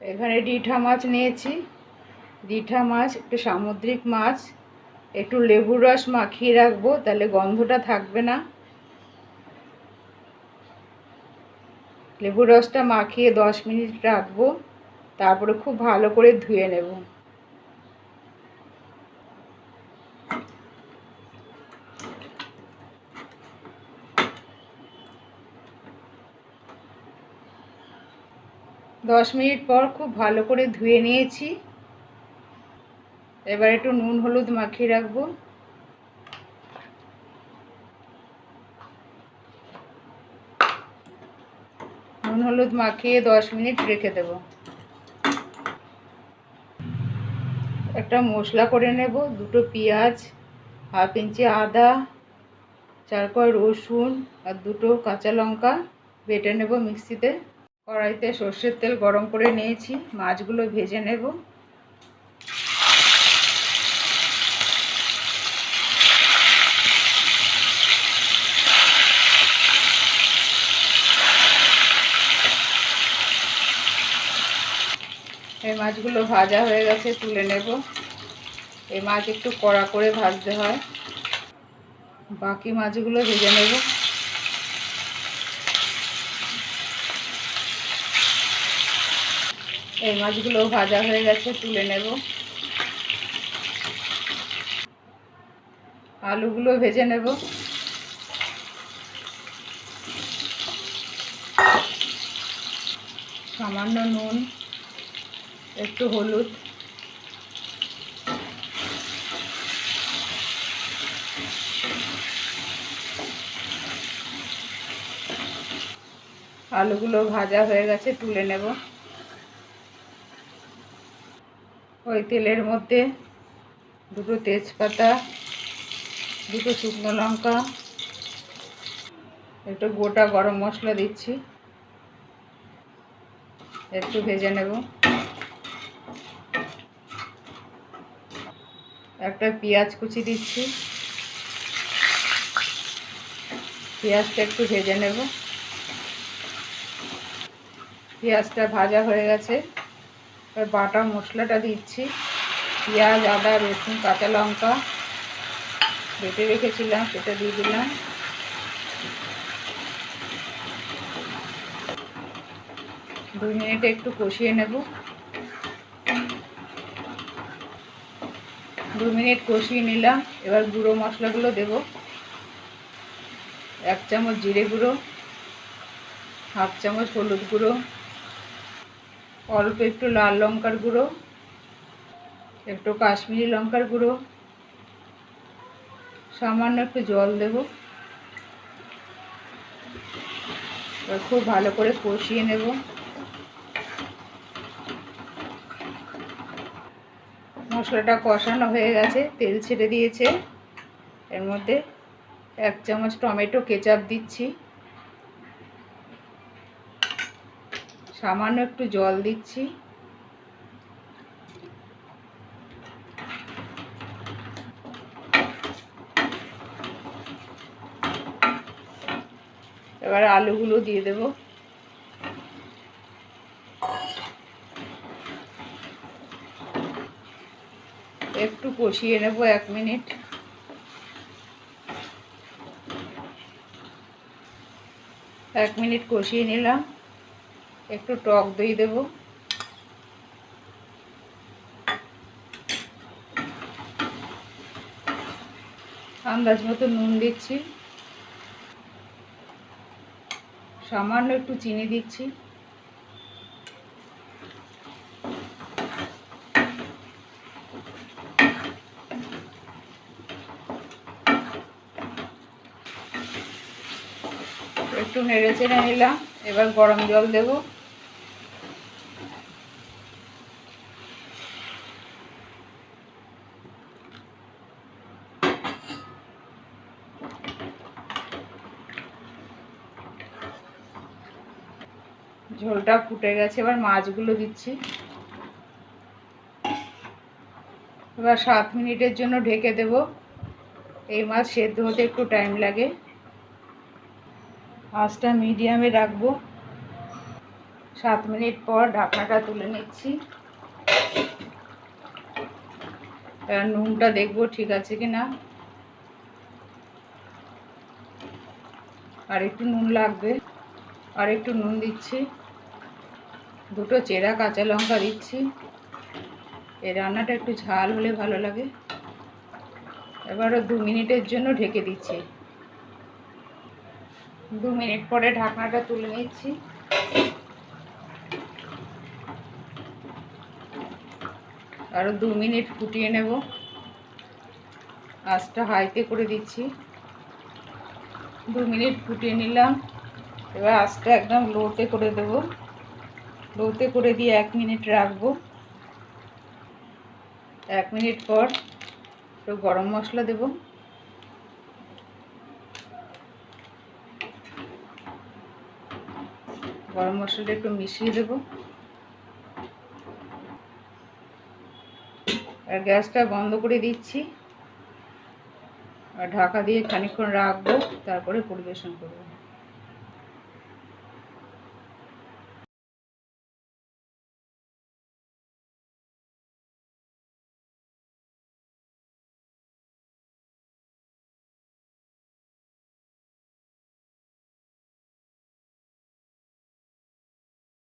এখানে ডিঠা মাছ নিয়েছি। ডিঠা মাছ, একটু সামুদ্রিক মাছ, একটু লেবুর রস মাখিয়ে রাখব, তাহলে গন্ধটা থাকবে না। লেবুর রসটা মাখিয়ে দশ মিনিট রাখব, তারপরে খুব ভালো করে ধুয়ে নেব। দশ মিনিট পর খুব ভালো করে ধুয়ে নিয়েছি। এবার একটু নুন হলুদ মাখিয়ে রাখব। নুন হলুদ মাখিয়ে দশ মিনিট রেখে দেব। একটা মশলা করে নেব, দুটো পেঁয়াজ, হাফ ইঞ্চি আদা, চার কয় রসুন আর দুটো কাঁচা লঙ্কা বেটে নেব মিক্সিতে। কড়াইতে সর্ষের তেল গরম করে নিয়েছি, মাছগুলো ভেজে নেব। এই মাছগুলো ভাজা হয়ে গেছে, তুলে নেব। এই মাছ একটু কড়া করে ভাজতে হয়। বাকি মাছগুলো ভেজে নেব। এই মাছগুলো ভাজা হয়ে গেছে, তুলে নেব। আলুগুলো ভেজে নেব। সামান্য নুন, একটু হলুদ। আলুগুলো ভাজা হয়ে গেছে, তুলে নেব। ওই তেলের মধ্যে দুটো তেজপাতা, দুটো শুকনো লঙ্কা, একটু গোটা গরম মশলা দিচ্ছি। একটু ভেজে নেব। একটা পেঁয়াজ কুচি দিচ্ছি। পেঁয়াজটা একটু ভেজে নেব। পেঁয়াজটা ভাজা হয়ে গেছে। এবার বাটা মশলাটা দিচ্ছি। পেঁয়াজ, আদা, রসুন, কাঁচা লঙ্কা বেটে রেখেছিলাম, সেটা দিয়ে দিলাম। দুই মিনিটে একটু কষিয়ে নেব। দু মিনিট কষিয়ে নিলাম, এবার গুঁড়ো মশলাগুলো দেব। এক চামচ জিরে গুঁড়ো, হাফ চামচ হলুদ গুঁড়ো অল্প একটু লাল লঙ্কার গুঁড়ো, একটু কাশ্মীরি লঙ্কার গুঁড়ো, সামান্য একটু জল দেব। খুব ভালো করে কষিয়ে নেব। মশলাটা কষানো হয়ে গেছে, তেল ছেড়ে দিয়েছে। এর মধ্যে এক চামচ টমেটো কেচাপ দিচ্ছি। সামান্য একটু জল দিচ্ছি। এবার আলুগুলো দিয়ে দেব। একটু কষিয়ে নেব এক মিনিট। এক মিনিট কষিয়ে নিলাম। একটু টক দই দেব। আন্দাজ মতো নুন দিচ্ছি। সামান্য একটু চিনি দিচ্ছি। একটু নেড়ে চেড়ে নিলাম, এবার গরম জল দেব। ঝোলটা ফুটে গেছে, এবার মাছগুলো দিচ্ছি। এবার সাত মিনিটের জন্য ঢেকে দেব। এই মাছ সেদ্ধ হতে একটু টাইম লাগে। আঁচটা মিডিয়ামে রাখব। সাত মিনিট পর ঢাকনাটা তুলে নিচ্ছি। এবার নুনটা দেখব ঠিক আছে কি না আর একটু নুন লাগবে। আর একটু নুন দিচ্ছি। দুটো চেরা কাঁচা লঙ্কা দিচ্ছি। এই রান্নাটা একটু ঝাল হলে ভালো লাগে। এবারও দু মিনিটের জন্য ঢেকে দিচ্ছি। দু মিনিট পরে ঢাকনাটা তুলে নিচ্ছি। আরও দু মিনিট ফুটিয়ে নেব। আঁচটা হাইতে করে দিচ্ছি। দু মিনিট ফুটিয়ে নিলাম। এবার আঁচটা একদম লোতে করে দেব। লোতে করে দিয়ে এক মিনিট রাখব। এক মিনিট পর একটু গরম মশলা দেব। গরম মশলাটা একটু মিশিয়ে দেব। আর গ্যাসটা বন্ধ করে দিচ্ছি। আর ঢাকা দিয়ে খানিকক্ষণ রাখব, তারপরে পরিবেশন করব।